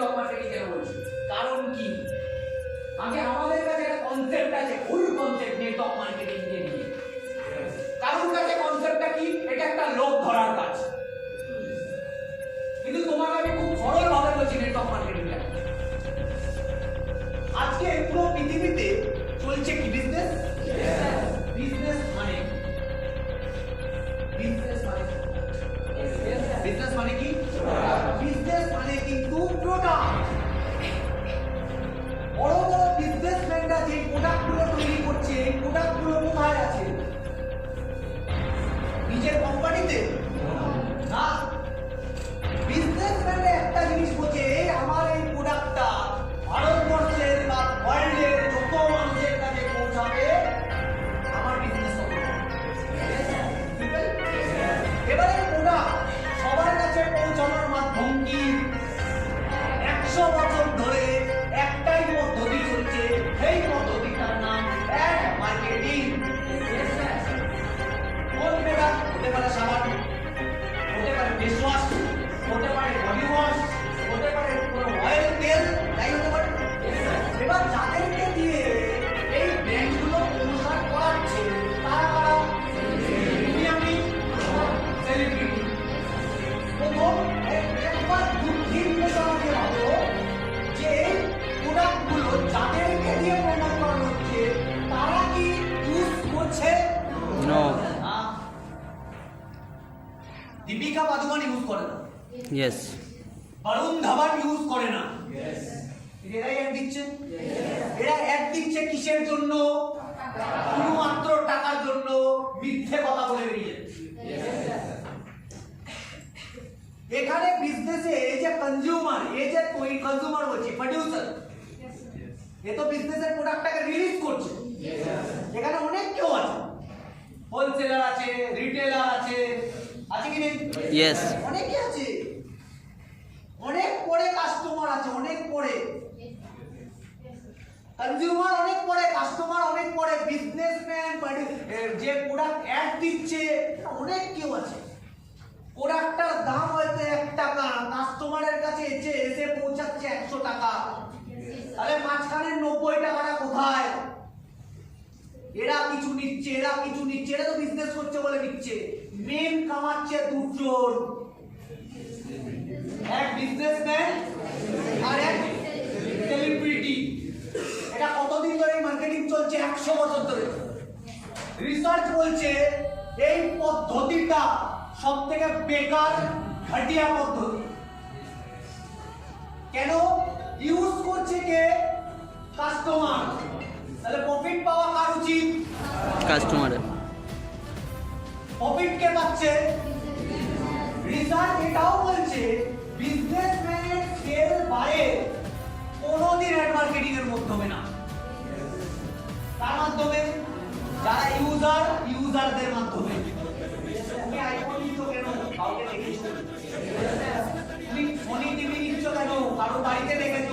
Marketing কেন বলছি? কারণ কি? আগে আমাদের কাছে একটা কনসেপ্ট আছে, ভুল কনসেপ্ট নেটওয়ার্ক মার্কেটিং নিয়ে নিয়ে। কারোর কাছে কনসেপ্টটা কি? এটা একটা লোক ধরার কাজ। কিন্তু তোমার আমি খুব সরল ভাবে বলছি নেটওয়ার্ক মার্কেটিংটা আজকে এখানে বিজনেসে এই যে কনজিউমার এই যে কনজিউমার বলছি প্রডিউসার এ তো বিজনেসের প্রোডাক্টটাকে রিলিজ করছে। এখানে অনেক কেউ আছে। হোলসেলার আছে রিটেলার আছে আছে কি নেই? Yes. অনেকে আছে। অনেক পরে কাস্টমার আছে অনেক পরে। কনজিউমার অনেক পরে কাস্টমার অনেক পরে বিজনেসম্যান যে প্রোডাক্ট অ্যাড দিচ্ছে অনেক কেউ আছে। প্রোডাক্টটার দাম হয়তো এক টাকা কাস্টমারের কাছে এসে এসে পৌঁছাচ্ছে একশো টাকা। তাহলে মাঝখানে নব্বই টাকাটা কোথায়? এরা কিছু নিচ্ছে, এরা কিছু নিচ্ছে, এরা তো বিজনেস করছে বলে নিচ্ছে। মেন কামাচ্ছে দুজন। এক বিজনেসম্যান আর এক সেলিব্রিটি এটা কতদিন ধরে মার্কেটিং চলছে? একশো বছর ধরে। রিসার্চ বলছে এই পদ্ধতিটা সব থেকে বেকার ঘাটিয়া পদ্ধতি কেন? ইউজ করছে কে? কাস্টমার তাহলে প্রফিট পাওয়া কার উচিত? কাস্টমারের প্রফিট কে পাচ্ছে? রিসার্চ এটাও বলছে বিজনেসম্যানের সেল বাড়ে কোনোদিন অ্যাড মার্কেটিং এর মাধ্যমে না। তার মাধ্যমে যারা ইউজার ইউজারদের মাধ্যমে তুমি আইফোন নিচ্ছ কেন কাউকে দেখেছ তুমি সোনি টিভি দেখেছ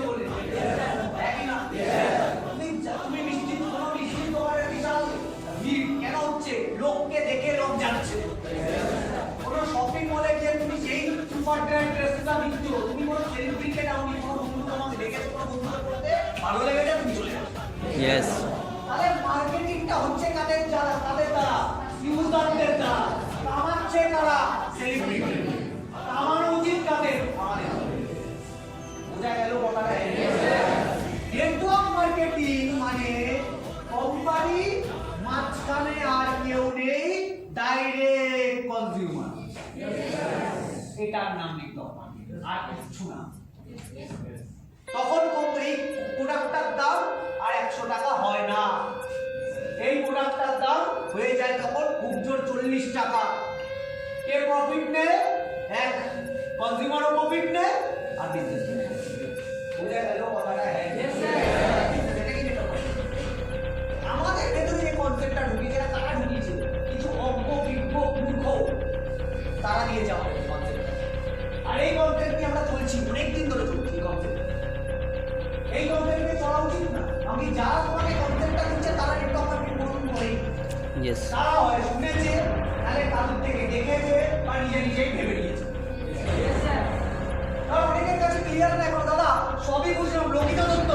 তুমি যাচ্ছে তোমাকে দেখে কোনো ভালো লেগেছে তুমি চলে. তাহলে মার্কেটিংটা হচ্ছে কাদের দ্বারা তাদের দ্বারা ইউজারদের দ্বারা কামাচ্ছে কারা সেলিব্রিটি কাদের বোঝা গেল নেটওয়ার্ক মার্কেটিং মানে কোম্পানি মাঝখানে আর কেউ নেই ডাইরেক্ট কনজিউমার এটার নাম নেটওয়ার্ক আর কিছু না। তখন এই প্রোডাক্টটার দাম আর একশো টাকা হয় না। এই প্রোডাক্টটার দাম হয়ে যায় তখন খুব জোর চল্লিশ টাকা। কে প্রফিট নেয়? এক কনজিউমারও প্রফিট নেয় আর বিজনেস বোঝা গেল কথাটা হ্যাঁ আমাদের ভেতরে যে কনসেপ্টটা ঢুকিয়েছে কারা ঢুকিয়েছে কিছু অজ্ঞ বিজ্ঞ মূর্খ তারা দিয়ে যাওয়া কনসেপ্টটা আর এই কনসেপ্ট নিয়ে আমরা চলছি অনেকদিন ধরে চলছি এই কনসেপ্ট এই কনসেপ্টে চলা উচিত না আমি যারা তোমাকে কনসেপ্টটা দিচ্ছে তারা Yes. তারা হয় শুনেছে তাহলে কারোর থেকে দেখেছে বা নিজে নিজেই ভেবে ক্লিয়ার না এখন দাদা? সবই বুঝলাম লোকিত তত্ত্ব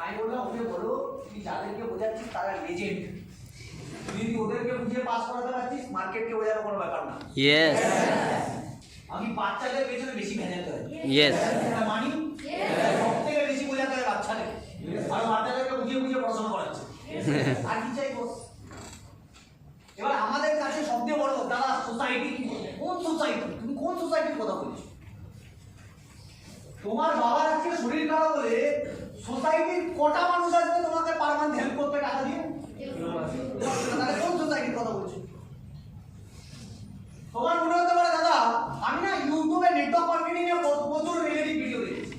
আমি বললাম ওকে বলো তুই যাদেরকে বোঝাচ্ছিস তারা লেজেন্ড তুই ওদেরকে বুঝিয়ে পাস করাতে পারছিস মার্কেটকে বোঝানো কোনো ব্যাপার না। Yes. আমি বাচ্চাদের পেছনে বেশি ভেজাতে হয়. এটা মানি সব থেকে বেশি বোঝাতে হয় বাচ্চাদের। আর বাচ্চাদেরকে বুঝিয়ে বুঝিয়ে পড়াশোনা করাচ্ছে। আর কি চাইব? এবার আমাদের কাছে সবচেয়ে বড় দাদা সোসাইটি কি কোন সোসাইটি তুমি কোন সোসাইটির কথা বলছো? তোমার বাবার আজকে শরীর খারাপ হলে সোসাইটির কটা মানুষ আসবে তোমাকে পার মান্থ হেল্প করতে টাকা দিয়ে? তাহলে কোন সোসাইটির কথা বলছো? তোমার মনে হতে পারে, দাদা, আমি না ইউটিউবে নেটওয়ার্ক মার্কেটিং এ প- প্রচুর রিলেটিভ ভিডিও দেখেছি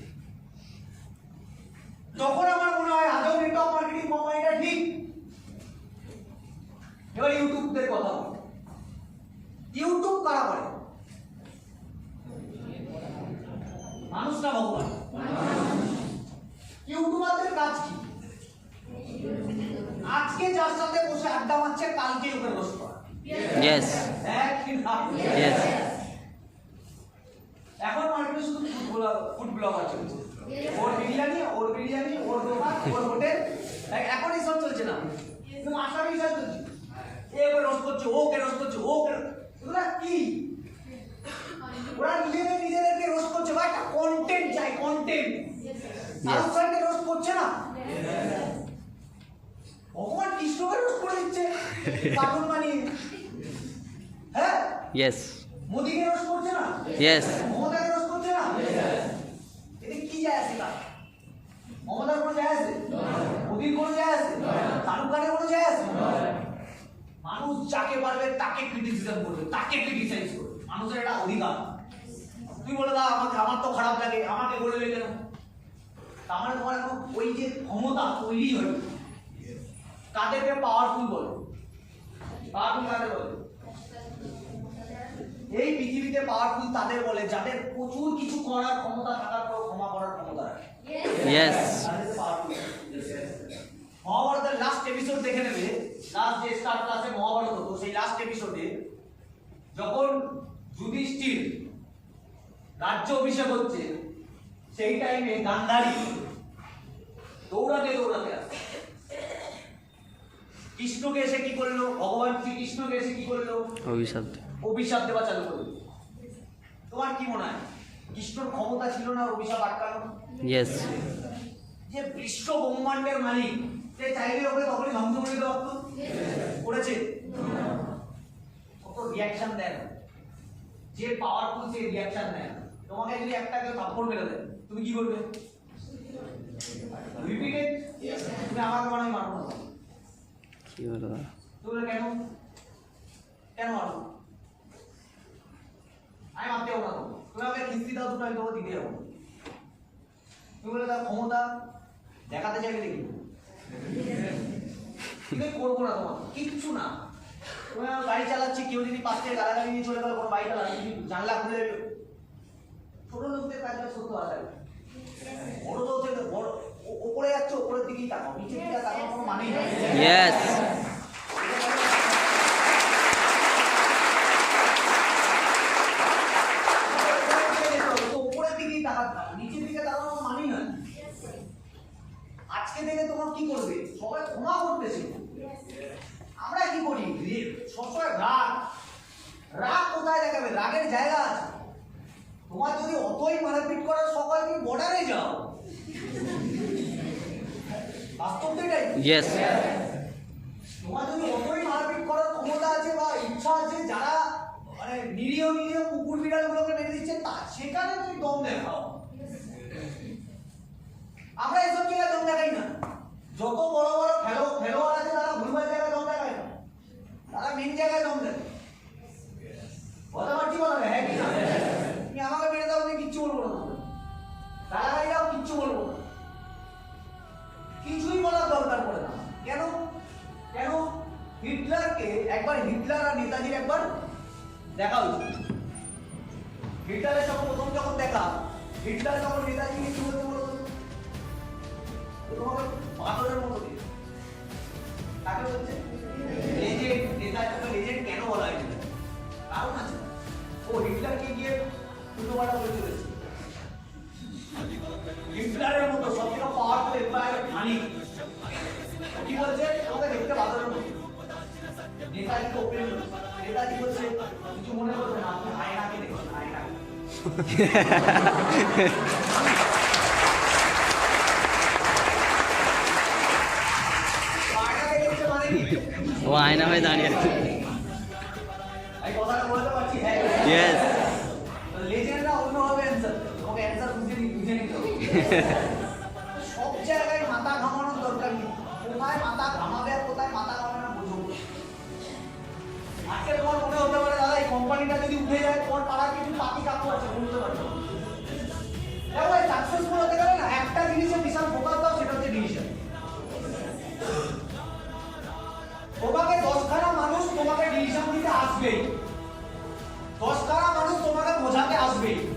তখন আমার মনে হয় আদৌ নেটওয়ার্ক মার্কেটিং কোম্পানিটা ঠিক এবার ইউটিউবদের কথা বলি। ইউটিউব কারা করে মানুষ না ভগবান ইউটিউবারদের কাজ কি আজকে যার সাথে বসে আড্ডা মারছে কালকে ওকে রোস্ট করা Yes. হ্যাঁ কি না Yes. এখন মার্কেটে শুধু ফুড ফুড ব্লগার চলছে ওর বিরিয়ানি ওর বিরিয়ানি ওর দোকান ওর হোটেল এখন এইসব চলছে না কিন্তু আসামি হিসাব চলছে এ ওকে রোজ করছে ও কে রোজ করছে ও কে কি? ওরা নিজেদের নিজেদেরকে রোজ করছে বা একটা কন্টেন্ট চাই কন্টেন্ট শাহরুখ খানকে রোজ করছে না? ভগবান কৃষ্ণকে রোজ করে দিচ্ছে। কার্টুন বানিয়ে হ্যাঁ? Yes. মোদিকে রোজ করছে না? Yes. মমতাকে রোজ করছে না? এতে কি যায় আসে তার? মমতার কোনো যায় আসে মোদির কোনো যায় আসে শাহরুখ খানের কোনো যায় আসে মানুষ যাকে পারবে তাকে ক্রিটিসিজম করবে তাকে ক্রিটিসাইজ করবে। মানুষের একটা অধিকার। তুই বলে দা আমাকে আমার তো খারাপ লাগে আমাকে বললে কেন? মানে তোমার এখন ওই যে ক্ষমতা তৈরি হয়ে কাদেরকে পাওয়ারফুল বলে? পাওয়ারফুল কাদের বলে? এই পৃথিবীতে পাওয়ারফুল তাদের বলে যাদের প্রচুর কিছু করার ক্ষমতা থাকার পর ক্ষমা করার ক্ষমতা রাখে. মহাভারতের লাস্ট এপিসোড দেখে নেবে। লাস্ট যে স্টার ক্লাসে মহাভারত হতো সেই লাস্ট এপিসোডে যখন যুধিষ্ঠির রাজ্য অভিষেক হচ্ছে সেই টাইমে গান্ধারী দৌড়াতে দৌড়াতে আসে। কৃষ্ণকে এসে কি করল? ভগবান শ্রীকৃষ্ণকে এসে কি করল? অভিশাপ অভিশাপ দেওয়া চালু করল। তোমার কি মনে হয়? কৃষ্ণর ক্ষমতা ছিল না অভিশাপ আটকানো. যে বিশ্ব ব্রহ্মাণ্ডের মালিক সে চাইলে ওকে তখনই ধ্বংস করে দিতে পারতো করেছে? কত রিয়াকশন দেয় না। যে পাওয়ারফুল সে রিয়াকশন দেয় না। তোমাকে যদি একটা কেউ থাপ্পড় মেরে দেয় তুমি কি করবে? রিপিটেড তুমি আমাকে মনে মারবো না। কি বলো? তুমি কেন? কেন মারবো আমি মারতে যাব না তুমি আমাকে কিস্তি দাও দুটো আমি তোমাকে দিতে যাব। তুমি বলে তার ক্ষমতা দেখাতে চাইলে দেখি করব কিচ্ছু না। গাড়ি চালাচ্ছি, কেউ যদি পাশ থেকে গালাগালি নিয়ে চলে গেলো, কোনো বাইক চালাচ্ছি জানলা খুলে ছোট লোকদের কাজটা সত্য আছে বড় লোকদের বড় ওপরে যাচ্ছে, ওপরের দিকেই তাকাও, নিচের দিকে তাকানোর কোনো মানেই নেই Yes. উপরের দিকেই তাকাতে হবে, নিচের দিকে তাকানোর মানেই হয় না। আজকে থেকে তোমার কি করবে সবাই ক্ষমা করতেছে আমরা কি করি রে- সবসময় রাগ Yes. তোমার যদি অতই মারপিট করার ক্ষমতা আছে বা ইচ্ছা আছে যারা মানে নিরীহ নিরীহ কুকুর বিড়ালগুলোকে মেরে দিচ্ছে তা সেখানে তুমি দম দেখাও। আমরা এসব জায়গায় দম দেখাই না। যত বড় বড় খেলো খেলোয়াড় আছে তারা ভুলভাল জায়গায় দম দেখায় না। তারা মেন জায়গায় দম দেয়। কথা পারছি বলা হ্যাঁ কি না? তুমি আমাকে মেরে দাও তুমি কিচ্ছু বলব না। দাও কিচ্ছু বলব না। কিছুই বলার দরকার পড়ে না। কেন? কেন? হিটলারকে একবার হিটলার আর নেতাজির একবার দেখা হয়েছিল হিটলারের সঙ্গে প্রথম যখন দেখা, হিটলার যখন নেতাজিকে কি বলতে বলো তো? তো তোমাকে পাথরের মতো দিয়ে। কাকে বলছে? কেন বলা হয়েছিল কারণ আছে। ও হিটলারকে গিয়ে দুটো বাটা বলে চলেছে। হিটলারের মতো সবথেকে পাওয়ারফুল এমপায়ার খানি। কি বলছে? ওকে দেখতে ভালো লাগল নেতাজি ওপেন নেতাজি বলছে কিছু মনে করবে না আপনি আয়নাকে দেখুন আয়নাকে মানে ও আয়না হয়ে দাঁড়িয়ে আছে। একটা জিনিসে বিশাল ফোকাস সেটা হচ্ছে ডিসিশন তোমাকে দশখানা মানুষ তোমাকে ডিসিশন দিতে আসবেই। দশখানা মানুষ তোমাকে বোঝাতে আসবেই।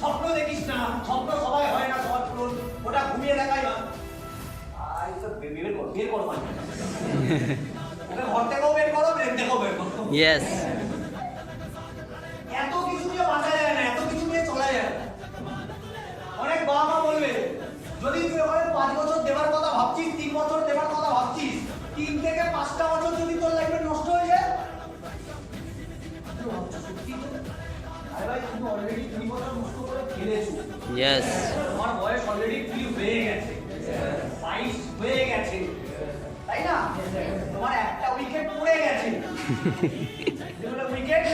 স্বপ্ন দেখিস না স্বপ্ন সবাই হয় না সবার পূরণ ওটা ঘুমিয়ে দেখাই না আর বের করো বের করো মানে ওকে ঘর থেকেও বের করো ব্রেন থেকেও বের করো। ইয়েস এত কিছু নিয়ে বাঁচা যায় না এত কিছু নিয়ে চলা যায় না। অনেক বাবা মা বলবে যদি তুই ওখানে পাঁচ বছর দেওয়ার কথা ভাবছিস তিন বছর দেওয়ার কথা ভাবছিস তিন থেকে পাঁচটা বছর যদি তোর লাইফে নষ্ট হয়ে যায়? আরে ভাই তুমি অলরেডি তিন বছর ইয়েস তোমার বয়স অলরেডি কুড়ি হয়ে গেছে। বাইশ হয়ে গেছে। তাই না? তোমার একটা উইকেট পড়ে গেছে। যেগুলো উইকেট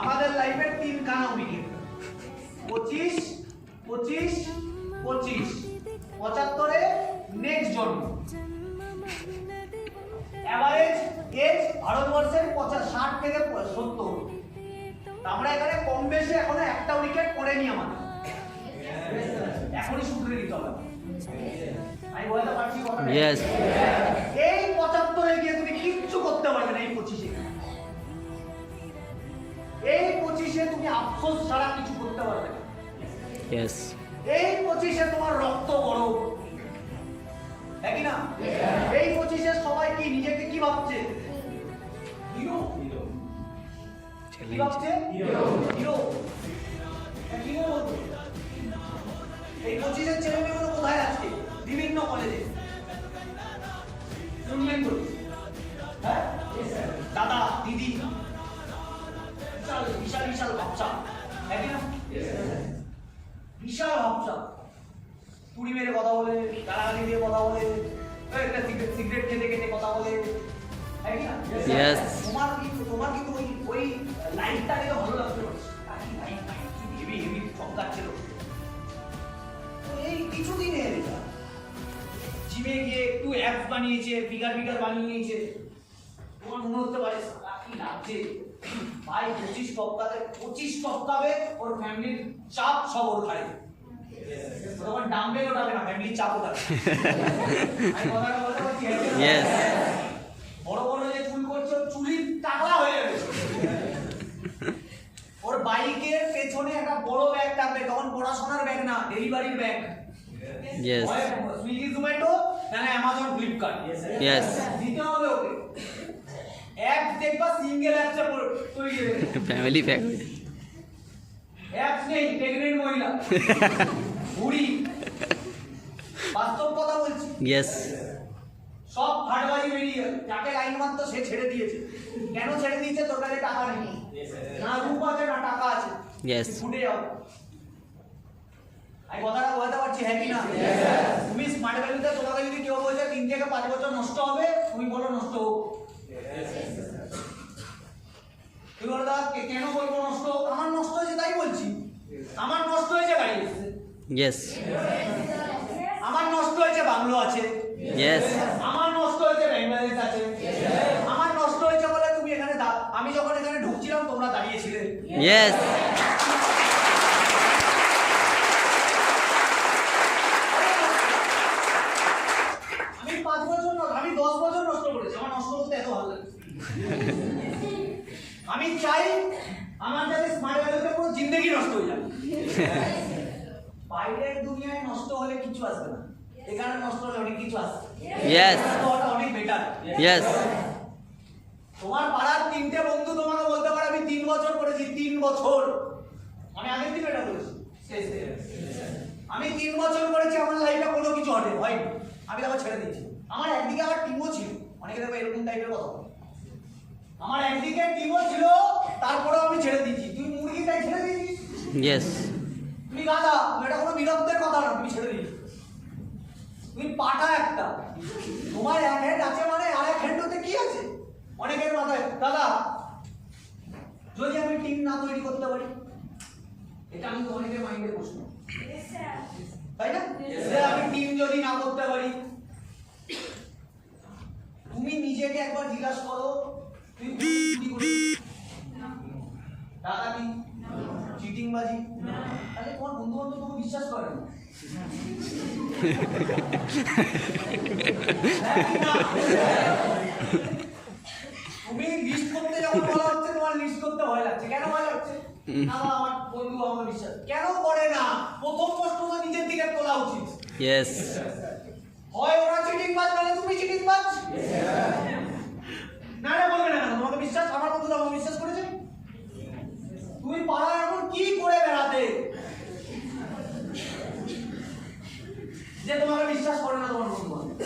আমাদের লাইফের তিন খানা উইকেট পঁচিশ পঁচিশ পঁচিশ। পঁচাত্তরে নেক্সট জন্ম। অ্যাভারেজ এজ ভারতবর্ষের পঁচাশ ষাট থেকে সত্তর। আমরা এখানে কম বেশি এখনও একটা উইকেট পড়েনি আমাদের। এখনই শুধরে দিতে হবে। আমি বলতে পারছি কথাটা? ইয়েস এই পঁচাত্তরে গিয়ে তুমি কিচ্ছু করতে পারবে না এই পঁচিশে। এই পঁচিশে তুমি আফসোস ছাড়া কিছু করতে পারবে না। ইয়েস এই পঁচিশে তোমার রক্ত বড় হ্যাঁ না? এই পঁচিশে সবাই কি নিজেকে কি ভাবছে? হিরো। কি ভাবছে? হিরো। হিরো। হ্যাঁ, হিরো বলতো। এই পঁচিশের ছেলে মেয়েগুলো কোথায় আছে? বিভিন্ন কলেজে শুনলেন তো হ্যাঁ? দাদা দিদি। বিশাল বিশাল বিশাল ভাবছা হ্যাঁ না? বিশাল ভাবছা তুড়ি মেরে কথা বলে গালাগালি দিয়ে কথা বলে একটা সিগারেট সিগারেট খেতে খেতে কথা বলে? Yes. তোমার কিন্তু তোমার কিন্তু ওই ওই লাইফটাকে তো ভালো লাইফ হেভি হেভি চমকাচ্ছিল এই কিছুদিনের এটা। জিমে গিয়ে একটু অ্যাপস বানিয়েছে ফিগার ফিগার বানিয়ে নিয়েছে তোমার মনে হতে পারে কি লাগছে? ভাই পঁচিশ টপকাতে পঁচিশ টপকাবে ওর ফ্যামিলির চাপ সব ওর ঘাড়ে তখন ডাম্বেল ওঠাবে না ফ্যামিলির চাপ ওঠাবে. বড় বড় যে চুল করছে ওর চুলি টাকলা হয়ে যাবে ওর বাইকের পেছনে একটা বড় ব্যাগ থাকবে তখন পড়াশোনার ব্যাগ না ডেলিভারির ব্যাগ ইয়েস সুইগি জোম্যাটো না অ্যামাজন ফ্লিপকার্ট Yes. দিতে হবে ওকে। অ্যাপস দেখবা সিঙ্গেল অ্যাপসে তৈরি ফ্যামিলি প্যাক অ্যাপস নেই প্রেগনেন্ট মহিলা। বুড়ি। বাস্তব কথা বলছি। Yes. সব ফাটবাজি বেরিয়ে যাকে লাইন মারতো সে ছেড়ে দিয়েছে। কেন ছেড়ে দিয়েছে? তোর কাছে টাকা নেই। না রূপ আছে না টাকা আছে. ফুটে যাও। আমি কথাটা বলতে পারছি হ্যাঁ কি না? তুমি স্মার্ট ভ্যালুতে তোমাকে যদি কেউ বলছে তিন থেকে পাঁচ বছর নষ্ট হবে তুমি বলো নষ্ট হোক। তুমি বলো দাদা কে- কেন বলব নষ্ট হোক? আমার নষ্ট হয়েছে তাই বলছি। আমার নষ্ট হয়েছে গাড়ি। আমার নষ্ট হয়েছে বাংলো আছে। আমার নষ্ট হয়েছে আছে আমার নষ্ট হয়েছে বলে তুমি এখানে আমি যখন এখানে ঢুকছিলাম তোমরা দাঁড়িয়েছিলে. আমি পাঁচ বছর নয় আমি দশ বছর নষ্ট করেছি। আমার নষ্ট করতে এত ভালো লাগে। আমি চাই আমার যাতে স্মার্ট ভ্যালুতে পুরো জিন্দগি নষ্ট হয়ে যাবে। বাইরের দুনিয়ায় নষ্ট হলে কিছু আসবে না। এখানে নষ্ট হলে অনেক কিছু আসবে Yes. অনেক বেটার. তোমার পাড়ার তিনটে বন্ধু তোমাকে বলতে পারে আমি তিন বছর করেছি তিন বছর। আমি আগের দিন এটা করেছি আমি তিন বছর করেছি আমার লাইফে কোনো কিছু হটে হয়নি আমি তারপর ছেড়ে দিয়েছি। আমার একদিকে আবার টিমও ছিল। অনেকে দেখো এরকম টাইপের কথা আমার একদিকে টিমও ছিল তারপরেও আমি ছেড়ে দিয়েছি। তুই মুরগি তাই ছেড়ে দিয়েছিস. তুমি গাধা এটা কোনো বিরক্তের কথা না তুমি ছেড়ে দিয়েছি। তুমি পাটা একটা। তোমার এক হ্যান্ড আছে মানে আর এক হ্যান্ডতে কি আছে? অনেকের মাথায় দাদা যদি আমি টিম না তৈরি করতে পারি এটা আমি তো অনেকের মাইন্ডে প্রশ্ন। তাই না? আমি টিম যদি না করতে পারি তুমি নিজেকে একবার জিজ্ঞাসা করো তুই কি করিস ডাকাতি? চিটিং বাজি তাহলে তোমার বন্ধু বান্ধব তোমাকে বিশ্বাস করে না? তুমি লিস্ট করতে যখন বলা হচ্ছে তোমার লিস্ট করতে ভয় লাগছে। কেন ভয় লাগছে? আমার বন্ধু আমার বিশ্বাস। কেন করে না? প্রথম প্রশ্ন তো নিজের দিকে তোলা উচিত। Yes. হয় ওরা চিটিং বাজ মানে তুমি চিটিং বাজ? না না বলবে না তোমাকে বিশ্বাস আমার বন্ধু আমাকে বিশ্বাস করেছে তুমি পাড়া এখন কি করে বেড়াতে যে তোমাকে বিশ্বাস করে না তোমার বন্ধু বান্ধব।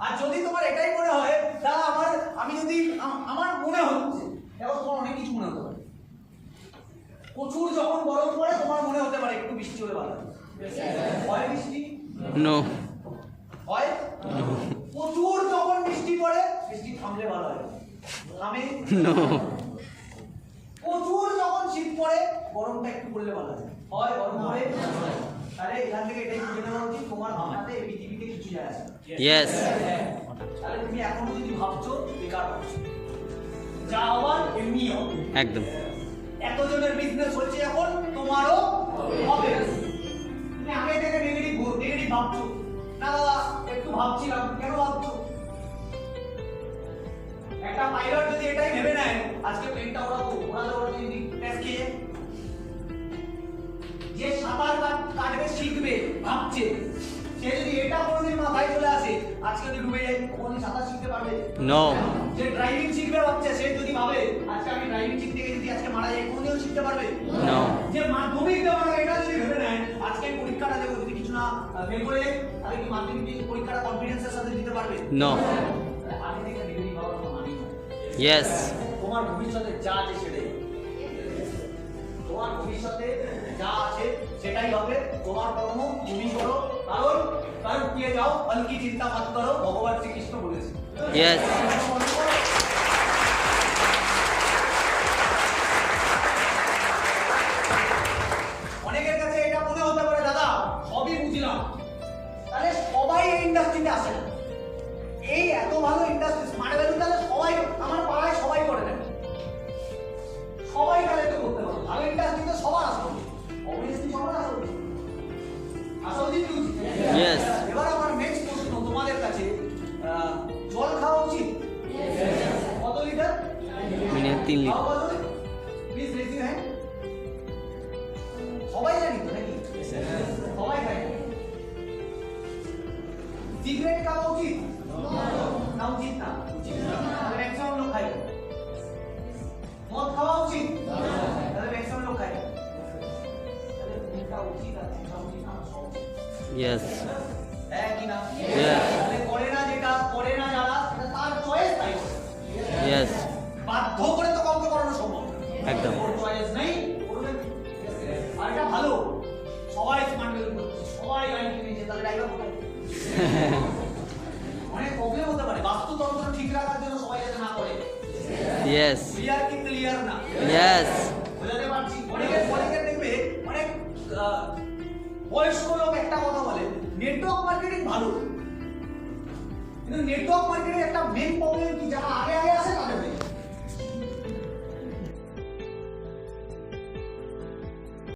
আর যদি তোমার এটাই মনে হয় দাদা আমার আমি যদি আম- আমার মনে হচ্ছে এখন তোমার অনেক কিছু মনে হতে পারে প্রচুর যখন গরম পড়ে তোমার মনে হয়। হয় প্রচুর যখন বৃষ্টি পড়ে বৃষ্টি থামলে ভালো হয় থামে? No. প্রচুর যখন শীত পড়ে গরমটা একটু পড়লে ভালো হয় হয় গরম পড়ে? তাহলে এখান থেকে এটাই বুঝে নেওয়া উচিত তোমার ভাবনাতে এই পৃথিবীতে কিছু যায় আসে না। তাহলে তুমি এখনও যদি ভাবছ বেকার ভাবছ যা হওয়ার এমনি হবে। একদম। এতজনের বিজনেস হচ্ছে এখন, তোমারও হবে। তুমি আগে থেকে নেগেটিভ নেগেটিভ ভাবছ। না দাদা, একটু ভাবছিলাম, কেন ভাবছ? একটা পাইলট যদি এটাই ভেবে নেয়, আজকে প্লেনটা ওড়াবো ওড়াতে ওড়াতে যদি ক্র্যাশ খেয়ে যে সাঁতার কাট- কাটবে, শিখবে, ভাবছে। সে যদি এটা কোনোদিন মাথায় চলে আসে আজকে যদি ডুবে যায় কোনোদিন সাঁতার শিখতে পারবে No. যে ড্রাইভিং শিখবে ভাবছে সে যদি ভাবে আজকে আমি ড্রাইভিং শিখতে গিয়ে যদি আজকে মারা যাই কোনোদিনও শিখতে পারবে No. যে মাধ্যমিক দেওয়ার এটা যদি ভেবে নেয় আজকে আমি পরীক্ষাটা দেবো যদি কিছু না ফেল করে তাহলে কি মাধ্যমিক পরীক্ষাটা কনফিডেন্সের সাথে দিতে পারবে No. আগে থেকে ডিগ্রি পাওয়ার কোনো মানেই নেই। তোমার ভবিষ্যতে যা আছে সেটাই তোমার ভবিষ্যতে যা আছে সেটাই হবে তোমার কর্ম তুমি করো কারণ কারণ পেয়ে যাও হলকি চিন্তা মত করো? ভগবান শ্রীকৃষ্ণ বলেছে। Yes. অনেকের কাছে এটা মনে হতে পারে দাদা সবই বুঝলাম। তাহলে সবাই এই ইন্ডাস্ট্রিতে আসে না। এই এত ভালো ইন্ডাস্ট্রি স্মার্ট ভ্যালু তাহলে সবাই আমার পাড়ায় সবাই করে না।